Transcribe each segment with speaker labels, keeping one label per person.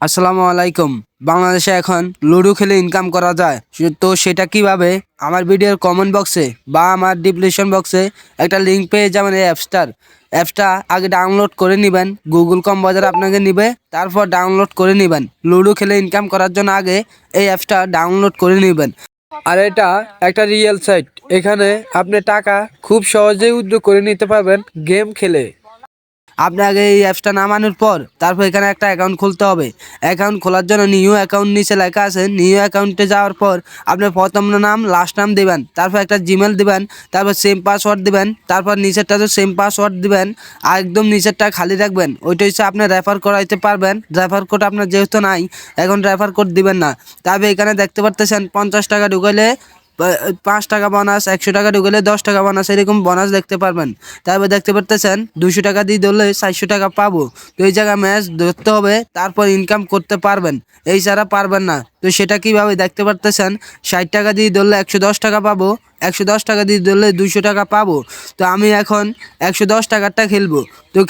Speaker 1: আসসালামু আলাইকুম। বাংলাদেশে এখন লুডো খেলে ইনকাম করা যায়। তো সেটা কীভাবে? আমার ভিডিওর কমেন্ট বক্সে বা আমার ডিসক্রিপশন বক্সে একটা লিঙ্ক পেয়ে যাবেন এই অ্যাপসটার অ্যাপসটা আগে ডাউনলোড করে নেবেন। গুগল কম বাজার আপনাকে নিবে। তারপর ডাউনলোড করে নেবেন। লুডো খেলে ইনকাম করার জন্য আগে এই অ্যাপসটা ডাউনলোড করে নেবেন।
Speaker 2: আর এটা একটা রিয়েল সাইট এখানে আপনি টাকা খুব সহজেই উদ্যোগ করে নিতে পারবেন গেম খেলে।
Speaker 1: আপনি আগে এই অ্যাপসটা নামানোর পর তারপর এখানে একটা অ্যাকাউন্ট খুলতে হবে। অ্যাকাউন্ট খোলার জন্য নিউ অ্যাকাউন্ট নিচে লেখা আছে। নিউ অ্যাকাউন্টে যাওয়ার পর আপনি প্রথম নাম লাস্ট নাম দেবেন। তারপর একটা জিমেল দিবেন, তারপর সেম পাসওয়ার্ড দেবেন, তারপর নিচেরটা তো সেম পাসওয়ার্ড দেবেন আর একদম নিচেরটা খালি রাখবেন। ওইটা হচ্ছে আপনি রেফার করাইতে পারবেন। রেফার কোড আপনার যেহেতু নাই, এখন রেফার কোড দিবেন না। তারপর এখানে দেখতে পারতেছেন, পঞ্চাশ টাকা ঢুকাইলে পাঁচ টাকা বোনাস একশো টাকা ঢুকলে দশ টাকা বোনাস এরকম বোনাস দেখতে পারবেন। তারপর দেখতে পারতেছেন দুশো টাকা দিয়ে ধরলে চারশো টাকা পাবো। তো এই জায়গায় ম্যাচ ধরতে হবে, তারপর ইনকাম করতে পারবেন। এই ছাড়া পারবেন না। তো সেটা কীভাবে দেখতে পারতেছেন, ষাট টাকা দিয়ে ধরলে একশো দশ টাকা পাবো একশো দশ টাকা দিয়ে ধরলে দুশো টাকা পাবো। তো আমি এখন একশো দশ টাকারটা খেলব। তো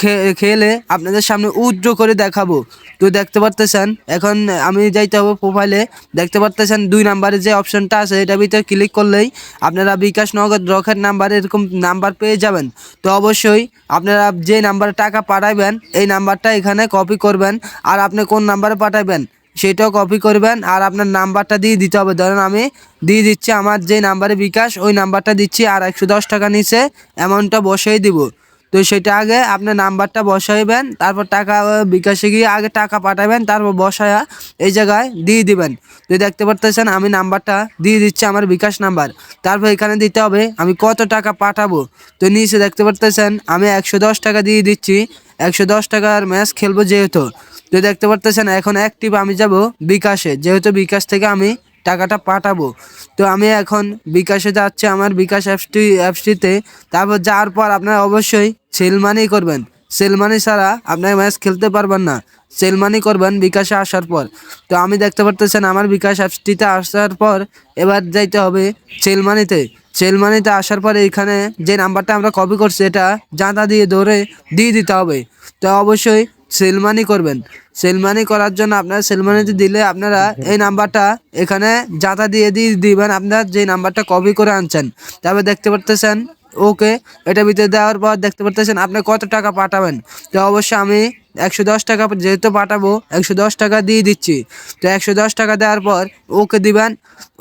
Speaker 1: খেলে আপনাদের সামনে উজ্জ্ব করে দেখাবো। তো দেখতে পারতেছেন, এখন আমি যাইতে হবে প্রোফাইলে দেখতে পারতেছেন দুই নাম্বারে যে অপশনটা আছে এটা ভিতরে ক্লিক করলেই আপনারা বিকাশ নগদ রকেট নাম্বার এরকম নাম্বার পেয়ে যাবেন। তো অবশ্যই আপনারা যে নাম্বারে টাকা পাঠাইবেন, এই নাম্বারটা এখানে কপি করবেন। আর আপনি কোন নাম্বারে পাঠাইবেন সেটাও কপি করবেন আর আপনার নাম্বারটা দিয়ে দিতে হবে। ধরেন আমি দিয়ে দিচ্ছি, আমার যে নাম্বারে বিকাশ, ওই নাম্বারটা দিচ্ছি আর একশো দশ টাকা নিচে অ্যামাউন্টটা বসিয়ে দিব। তো সেটা আগে আপনার নাম্বারটা বসাইবেন, তারপর টাকা বিকাশে গিয়ে আগে টাকা পাঠাবেন, তারপর বসায়া এই জায়গায় দিয়ে দিবেন। তো দেখতে পারতেছেন, আমি নাম্বারটা দিয়ে দিচ্ছি, আমার বিকাশ নাম্বার। তারপর এখানে দিতে হবে, আমি কত টাকা পাঠাবো? তো নিচে দেখতে পারতেছেন, আমি একশো দশ টাকা দিয়ে দিচ্ছি, একশো দশ টাকার ম্যাচ খেলব যেহেতু। তো দেখতে পারতেছেন, এখন অ্যাক্টিভ আমি যাব বিকাশে। যেহেতু বিকাশ থেকে আমি টাকাটা পাঠাবো। তো আমি এখন বিকাশে যাচ্ছি, আমার বিকাশ অ্যাপসটি, অ্যাপসটিতে। তারপর যাওয়ার পর আপনারা অবশ্যই সেল মানি করবেন। সেলমানি ছাড়া আপনার ম্যাচ খেলতে পারবেন না। সেলমানি করবেন বিকাশে আসার পর। তো আমি দেখতে পারতেছেন, আমার বিকাশ অ্যাপসটিতে আসার পর এবার যাইতে হবে সেলমানিতে সেলমানিতে আসার পর এখানে যে নাম্বারটা আমরা কপি করছি, এটা জাঁতা দিয়ে ধরে দিয়ে দিতে হবে। তো অবশ্যই সেলমানি করবেন। সেলমানি করার জন্য আপনারা সেলমানিতে দিলে আপনারা এই নাম্বারটা এখানে জাতা দিয়ে দিয়ে দিবেন, আপনার যে নাম্বারটা কপি করে আনছেন। তারপর দেখতে পারতেছেন ওকে এটা ভিতরে দেওয়ার পর দেখতে পারতেছেন আপনি কত টাকা পাঠাবেন। তো অবশ্যই আমি একশো দশ টাকা, যেহেতু পাঠাবো, একশো দশ টাকা দিয়ে দিচ্ছি। তো একশো দশ টাকা দেওয়ার পর ওকে দিবেন।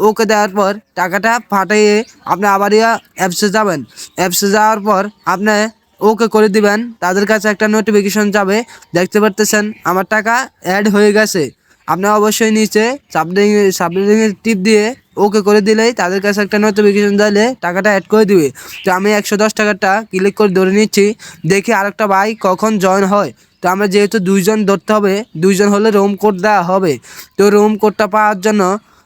Speaker 1: ওকে দেওয়ার পর টাকাটা পাঠিয়ে আপনি আবার অ্যাপসে যাবেন। অ্যাপসে যাওয়ার পর আপনি ওকে করে দিবেন। তাদের কাছে একটা নোটিফিকেশন যাবে। দেখতে পারতেছেন, আমার টাকা অ্যাড হয়ে গেছে। আপনি অবশ্যই নিচে সাবডিং সাবডিংয়ের টিপ দিয়ে ওকে করে দিলেই তাদের কাছে একটা নোটিফিকেশন দিলে টাকাটা অ্যাড করে দিবে। তো আমি একশো দশ টাকাটা ক্লিক করে ধরে নিচ্ছি। দেখি আরেকটা ভাই কখন জয়েন হয়। তো আমরা যেহেতু দুইজন ধরতে হবে, দুইজন হলে রুম কোড দেওয়া হবে। তো রুম কোডটা পাওয়ার জন্য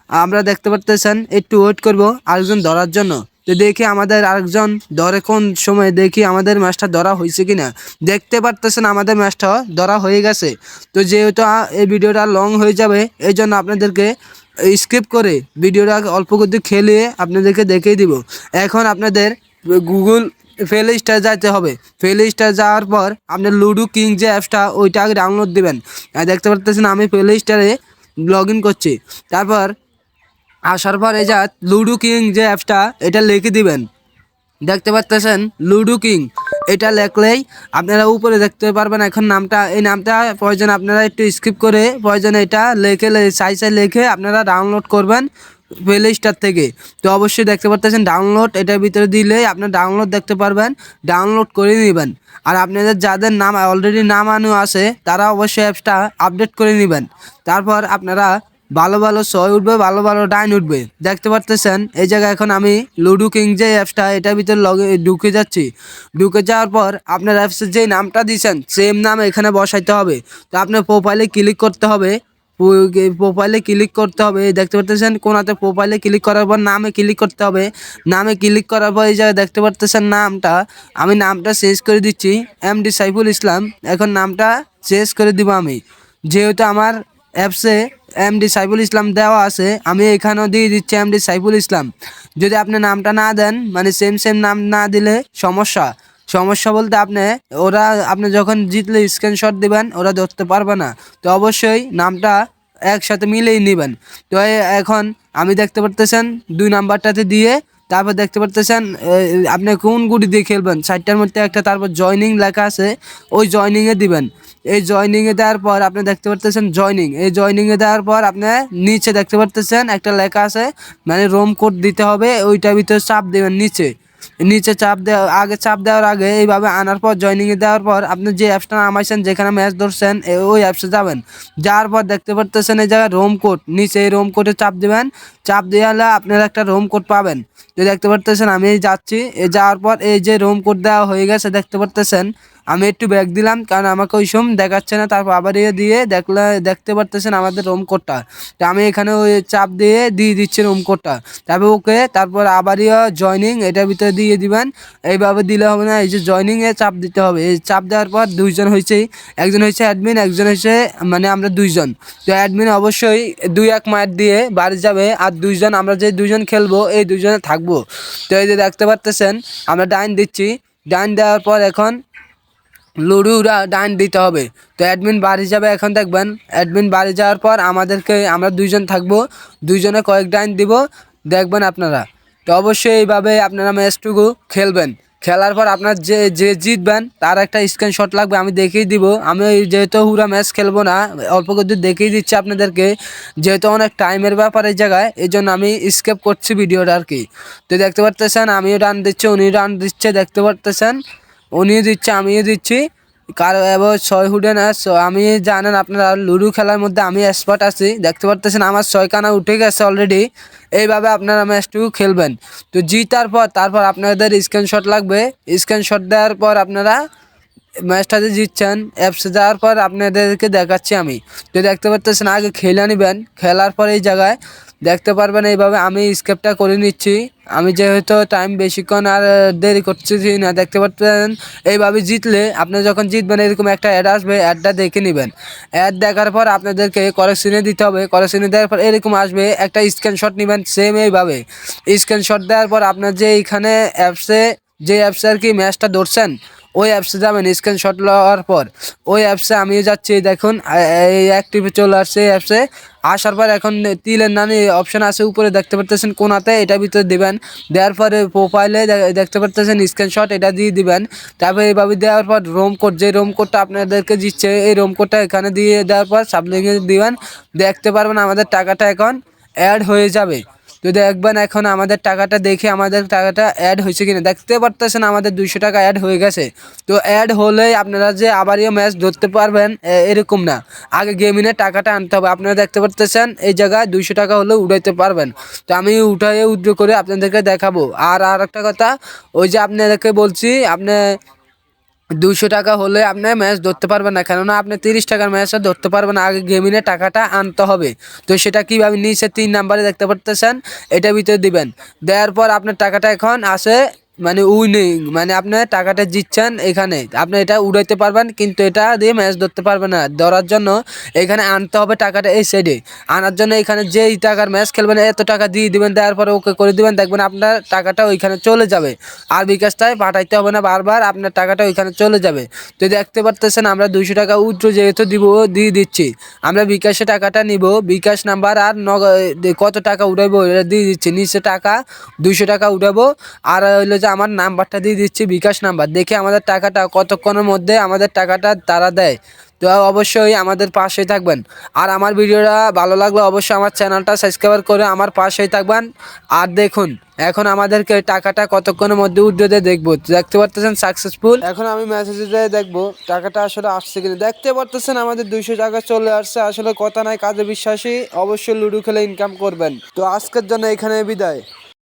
Speaker 1: আমরা দেখতে পারতেছেন, একটু ওয়েট করব আরেকজন ধরার জন্য। তো দেখি আমাদের আরেকজন ধরে কোন সময় দেখি আমাদের ম্যাচটা ধরা হয়েছে কিনা। দেখতে পারতেছেন আমাদের ম্যাচটা ধরা হয়ে গেছে। তো যেহেতু এই ভিডিওটা লং হয়ে যাবে, এই জন্য আপনাদেরকে স্কিপ করে ভিডিওটা অল্প করতে খেলিয়ে আপনাদেরকে দেখিয়ে দিব। এখন আপনাদের গুগল প্লে স্টার যাইতে হবে। প্লে স্টার যাওয়ার পর আপনার লুডো কিং যে অ্যাপসটা ওইটা আগে ডাউনলোড দেবেন। দেখতে পারতেছেন আমি প্লে স্টারে লগ ইন করছি। তারপর আসার পর এই যা লুডো কিং যে অ্যাপসটা এটা লিখে দিবেন। দেখতে পাচ্তেছেন লুডো কিং। এটা লেখলেই আপনারা উপরে দেখতে পারবেন এখন নামটা। এই নামটা প্রয়োজন আপনারা একটু স্কিপ করে প্রয়োজন এটা লেখে সাই সাই লিখে আপনারা ডাউনলোড করবেন প্লে স্টার থেকে। তো অবশ্যই দেখতে পারতেছেন ডাউনলোড এটার ভিতরে দিলে আপনার ডাউনলোড দেখতে পারবেন ডাউনলোড করে নেবেন। আর আপনাদের যাদের নাম অলরেডি নাম নামানো আছে, তারা অবশ্যই অ্যাপসটা আপডেট করে নেবেন। তারপর আপনারা ভালো ভালো ছয় উঠবে, ভালো ভালো ডাইন উঠবে। দেখতে পারতেছেন? এই জায়গায় এখন আমি লুডো কিং যে অ্যাপসটা এটার ভিতরে লগে ঢুকে যাচ্ছি। ঢুকে যাওয়ার পর আপনার অ্যাপসের যেই নামটা দিয়েছেন সেম নাম এখানে বসাইতে হবে। তো আপনার প্রোফাইলে ক্লিক করতে হবে। প্রোফাইলে ক্লিক করতে হবে। দেখতে পারতেছেন? কোনাতে প্রোফাইলে ক্লিক করার পর নামে ক্লিক করতে হবে। নামে ক্লিক করার পর এই জায়গায় দেখতে পারতেছেন নামটা। আমি নামটা চেঞ্জ করে দিচ্ছি। এম ডি সাইফুল ইসলাম এখন নামটা চেঞ্জ করে দিব আমি। যেহেতু আমার অ্যাপসে এমডি সাইফুল ইসলাম দেওয়া আছে, আমি এখানেও দিয়ে দিচ্ছি এমডি সাইফুল ইসলাম যদি আপনি নামটা না দেন মানে সেম সেম নাম না দিলে সমস্যা। সমস্যা বলতে আপনি, ওরা, আপনি যখন জিতলে স্ক্রিনশট দিবেন, ওরা ধরতে পারবে না। তো অবশ্যই নামটা একসাথে মিলেই নেবেন। তো এখন আমি দেখতে পারতেছেন, দুই নাম্বারটাতে দিয়ে তারপর দেখতে পারতেছেন আপনি কোন গুটি দিয়ে খেলবেন? সাইডটার মধ্যে একটা, তারপর জয়নিং লেখা আছে, ওই জয়নিংয়ে দিবেন। এই জয়নিংয়ে দেওয়ার পর আপনি দেখতে পারতেছেন জয়নিং এই জয়নিংয়ে দেওয়ার পর আপনি নিচে দেখতে পারতেছেন একটা লেখা আছে মানে রোম কোড দিতে হবে, ওইটার ভিতরে চাপ দেবেন নিচে। নিচে চাপ দেওয়া আগে চাপ দেওয়ার আগে এইভাবে আনার পর জয়নিংয়ে দেওয়ার পর আপনি যে অ্যাপসটা নামাইছেন, যেখানে ম্যাচ ধরছেন ওই অ্যাপসে যাবেন। যাওয়ার পর দেখতে পারতেছেন এই জায়গায় রোম কোড নিচে এই রোম কোডে চাপ দেবেন। চাপ দেওয়ালে আপনারা একটা রোম কোড পাবেন। দেখতে পারতেছেন আমি যাচ্ছি যাওয়ার পর এই যে রোম কোড দেওয়া হয়ে গেছে, দেখতে পারতেছেন আমি একটু ব্যাগ দিলাম, কারণ আমাকে ওই সময় দেখাচ্ছে না, তারপর আবার ইয়ে দিয়ে দেখলে, দেখতে পারতেছেন আমাদের রোম কোডটা তো আমি এখানে ওই চাপ দিয়ে দিয়ে দিচ্ছি রোম কোডটা তারপর ওকে, তারপর আবার ইয়ে জয়নিং এটার ভিতরে দিয়ে দিবেন। এইভাবে দিলে হবে না, এই যে জয়নিং এ চাপ দিতে হবে। এই চাপ দেওয়ার পর দুইজন হয়েছে একজন হয়েছে অ্যাডমিন একজন হয়েছে মানে আমরা দুইজন। তো অ্যাডমিন অবশ্যই দুই এক মায়ের দিয়ে বাড়ি যাবে, আর দুইজন, আমরা যে দুইজন খেলব, এই দুইজনে থাকব। তো এই যে দেখতে পারতেছেন, আমরা ডাইন দিচ্ছি। ডাইন দেওয়ার পর এখন লুডুরা ডাইন দিতে হবে। তো অ্যাডমিন বাড়ি যাবে এখন দেখবেন অ্যাডমিন বাড়ি যাওয়ার পর আমাদেরকে, আমরা দুইজন থাকব, দুইজনে কয়েক ডাইন দিব, দেখবেন আপনারা। তো অবশ্যই এইভাবে আপনারা ম্যাচটুকু খেলবেন। খেলার পর আপনার যে যে জিতবেন, তার একটা স্ক্রিনশট লাগবে, আমি দেখিয়ে দিব। আমি যেহেতু হুরা ম্যাচ খেলব না, অল্প কিছু দেখিয়ে দিচ্ছি আপনাদেরকে, যেহেতু অনেক টাইমের ব্যাপার এই জায়গায় এই জন্য আমি স্কেপ করছি ভিডিওটা আর কি। তো দেখতে পারতেছেন, আমিও রান দিচ্ছি উনি রান দিচ্ছে, দেখতে পারতেছেন। উনিও দিচ্ছে, আমিও দিচ্ছি। কার এবার ছয় হুডেন আমি জানেন আপনারা, লুডু খেলার মধ্যে আমি এক্সপার্ট আছি। দেখতে পারতেছেন আমার ছয়খানা উঠে গেছে অলরেডি এইভাবে আপনারা ম্যাচটুকু খেলবেন। তো জিতার পর, তারপর আপনাদের স্ক্রিনশট লাগবে। স্ক্রিনশট দেওয়ার পর আপনারা ম্যাচটাতে জিতছেন অ্যাপসে যাওয়ার পর আপনাদেরকে দেখাচ্ছি আমি। তো দেখতে পারতেছেন, আগে খেলে নেবেন। খেলার পর এই জায়গায় দেখতে পারবেন এইভাবে আমি স্কেপটা করে নিচ্ছি। আমি যেহেতু টাইম বেশিক্ষণ আর দেরি করছি না, দেখতে পাচ্ছেন এইভাবে জিতলে আপনি যখন জিতবেন, এরকম একটা অ্যাড আসবে অ্যাডটা দেখে নেবেন। অ্যাড দেখার পর আপনাদেরকে করেকশনে দিতে হবে। করেকশনে দেওয়ার পর এরকম আসবে, একটা স্ক্রিনশট নেবেন সেম এইভাবে। স্ক্রিনশট দেওয়ার পর আপনার যে এইখানে অ্যাপসে যে অ্যাপসে আর কি ম্যাচটা ধরছেন, ওই অ্যাপসে যাবেন স্ক্রিনশট লওয়ার পর। ওই অ্যাপসে আমি যাচ্ছি, দেখুন এই অ্যাক্টিভে চলে আসছে এই অ্যাপসে আসার পর এখন তিলের নানি অপশান আছে, উপরে দেখতে পারতেছেন কোনাতে, এটা ভিতরে দেবেন। দেওয়ার পরে প্রোফাইলে দেখতে পারতেছেন স্ক্রিনশট এটা দিয়ে দিবেন। তারপরে এইভাবে দেওয়ার পর রোম কোড যে রোম কোডটা আপনাদেরকে দিচ্ছে, এই রোম কোডটা এখানে দিয়ে দেওয়ার পর সাবলিংয়ে দিবেন। দেখতে পারবেন আমাদের টাকাটা এখন অ্যাড হয়ে যাবে। তো দেখবেন এখন আমাদের টাকাটা দেখে আমাদের টাকাটা অ্যাড হয়েছে কিনা, দেখতে পারতেছেন আমাদের দুইশো টাকা অ্যাড হয়ে গেছে। তো অ্যাড হলে আপনারা যে আবারও ম্যাচ ধরতে পারবেন এরকম না। আগে গেমিনের টাকাটা আনতে হবে। আপনারা দেখতে পারতেছেন, এই জায়গায় দুইশো টাকা হলেও উঠাইতে পারবেন। তো আমি উঠাইয়ে উদ্র করে আপনাদেরকে দেখাবো। আর আর একটা কথা, ওই যে আপনাদেরকে বলছি, আপনি দুশো টাকা হলে আপনি ম্যাচ ধরতে পারবেন না। কেননা আপনি তিরিশ টাকার ম্যাচটা ধরতে পারবেন না। আগে গেমিনে টাকাটা আনতে হবে। তো সেটা কীভাবে নিচে তিন নাম্বারে দেখতে পারতেছেন? এটা ভিতরে দিবেন। দেওয়ার পর আপনার টাকাটা এখন আসে মানে উইনিং মানে আপনি টাকাটা জিতছেন এখানে। আপনি এটা উড়াইতে পারবেন, কিন্তু এটা দিয়ে ম্যাচ ধরতে পারবেন না। ধরার জন্য এখানে আনতে হবে টাকাটা এই সাইডে আনার জন্য এখানে যেই টাকার ম্যাচ খেলবেন, এত টাকা দিয়ে দিবেন দেওয়ার পরে ওকে করে দিবেন, দেখবেন আপনার টাকাটা ওইখানে চলে যাবে। আর বিকাশটায় পাঠাইতে হবে না বারবার, আপনার টাকাটা ওইখানে চলে যাবে। তো দেখতে পারতেছেন, আমরা দুশো টাকা উইথড্র যেহেতু দিব, দিয়ে দিচ্ছি। আমরা বিকাশে টাকাটা নিব, বিকাশ নাম্বার আর নগ কত টাকা উঠাইবো এটা দিয়ে দিচ্ছি। নিচে টাকা দুশো টাকা উঠাবো আর হইল যে আমার নাম্বারটা দিয়ে দিচ্ছি, বিকাশ নাম্বার। দেখে আমাদের টাকাটা কতক্ষণের মধ্যে আমাদের টাকাটা তারা দেয়। তো অবশ্যই আমাদের পাশেই থাকবেন। আর আমার ভিডিওটা ভালো লাগলে অবশ্যই আমার চ্যানেলটা সাবস্ক্রাইব করে আমার পাশেই থাকবেন। আর দেখুন, এখন আমাদেরকে টাকাটা কতক্ষণের মধ্যে উদ্যোগে দেখব। দেখতে পারতেছেন সাকসেসফুল এখন আমি মেসেজে দেখব, টাকাটা আসলে আসছে কিনা। দেখতে পারতেছেন আমাদের দুইশো টাকা চলে আসছে। আসলে কথা নাই, কাজে বিশ্বাসী। অবশ্যই লুডো খেলে ইনকাম করবেন। তো আজকের জন্য এখানে বিদায়।